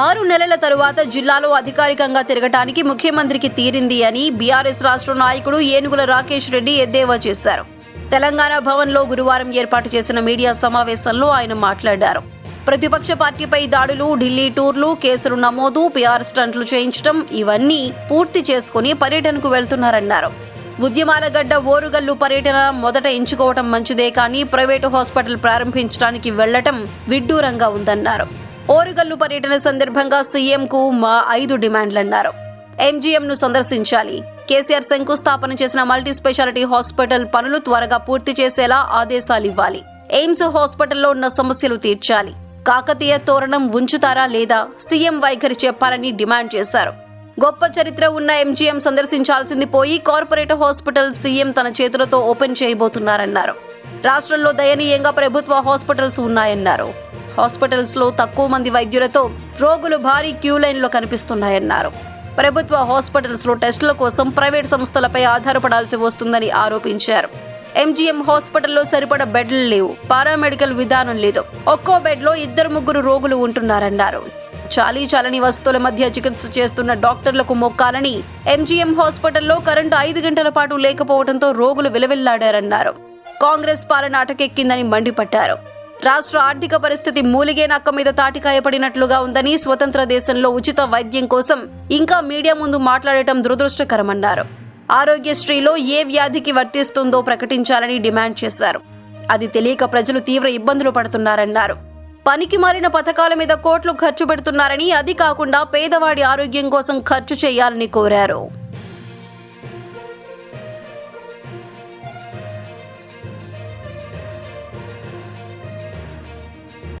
ఆరు నెలల తరువాత జిల్లాలో అధికారికంగా తిరగటానికి ముఖ్యమంత్రికి తీరింది అని బీఆర్ఎస్ రాష్ట్ర నాయకుడు ఏనుగుల రాకేష్ రెడ్డి ఎద్దేవా చేశారు. తెలంగాణ భవన్లో గురువారం ఏర్పాటు చేసిన మీడియా సమావేశంలో ఆయన మాట్లాడారు. ప్రతిపక్ష పార్టీపై దాడులు ఢిల్లీ టూర్లు కేసులు నమోదు పీఆర్ స్టంట్లు చేయించడం ఇవన్నీ పూర్తి చేసుకుని పర్యటనకు వెళ్తున్నారన్నారు. ఉద్యమాల గడ్డ ఓరుగల్లు పర్యటన మొదట ఎంచుకోవటం మంచిదే కానీ ప్రైవేటు హాస్పిటల్ ప్రారంభించడానికి వెళ్ళటం విడ్డూరంగా ఉందన్నారు. ఓరుగల్లు పర్యటన సందర్భంగా సీఎంకు మా ఐదు డిమాండ్లన్నారు. ఎంజీఎంను సందర్శించాలి. కేసీఆర్ శంకుస్థాపన చేసిన మల్టీ స్పెషాలిటీ హాస్పిటల్ పనులు త్వరగా పూర్తి చేసేలా ఆదేశాలు ఇవ్వాలి ఎయిమ్స్ హాస్పిటల్లో ఉన్న సమస్యలు తీర్చాలి. కాకతీయ తోరణం ఉంచుతారా లేదా? సీఎం వైఖరి చెప్పాలని డిమాండ్ చేశారు. గొప్ప చరిత్ర ఉన్న ఎంజీఎం సందర్శించాల్సింది పోయి కార్పొరేట్ హాస్పిటల్ సీఎం తన చేతులతో ఓపెన్ చేయబోతున్నారన్నారు. రాష్ట్రంలో దయనీయంగా ప్రభుత్వ హాస్పిటల్స్ ఉన్నాయన్నారు. హాస్పిటల్స్లో తక్కువ మంది వైద్యులతో రోగులు భారీ క్యూ లైన్లో కనిపిస్తున్నాయన్నారు. ప్రభుత్వ హాస్పిటల్స్లో టెస్టుల కోసం ప్రైవేట్ సంస్థలపై ఆధారపడాల్సి వస్తుందని ఆరోపించారు. ఎంజీఎం హాస్పిటల్లో సరిపడ బెడ్లు లేవు పారామెడికల్ విధానం లేదు ఒక్కో బెడ్లో ఇద్దరు ముగ్గురు రోగులు ఉంటున్నారన్నారు. చాలీ చాలని వస్తువుల మధ్య చికిత్స చేస్తున్న డాక్టర్లకు మొక్కాలని ఎంజీఎం హాస్పిటల్లో కరెంటు ఐదు గంటల పాటు లేకపోవడంతో రోగులు విలవిల్లాడారన్నారు. కాంగ్రెస్ పాలన అటకెక్కిందని మండిపడ్డారు. రాష్ట్ర ఆర్థిక పరిస్థితి మూలిగే నక్క మీద తాటికాయపడినట్లుగా ఉందని స్వతంత్ర దేశంలో ఉచిత వైద్యం కోసం ఇంకా మీడియా ముందు మాట్లాడటం దురదృష్టకరమన్నారు. ఆరోగ్యశ్రీలో ఏ వ్యాధికి వర్తిస్తుందో ప్రకటించాలని డిమాండ్ చేశారు. అది తెలియక ప్రజలు తీవ్ర ఇబ్బందులు పడుతున్నారన్నారు. పనికి మారిన పథకాల మీద కోట్లు ఖర్చు పెడుతున్నారని అది కాకుండా పేదవాడి ఆరోగ్యం కోసం ఖర్చు చేయాలని కోరారు.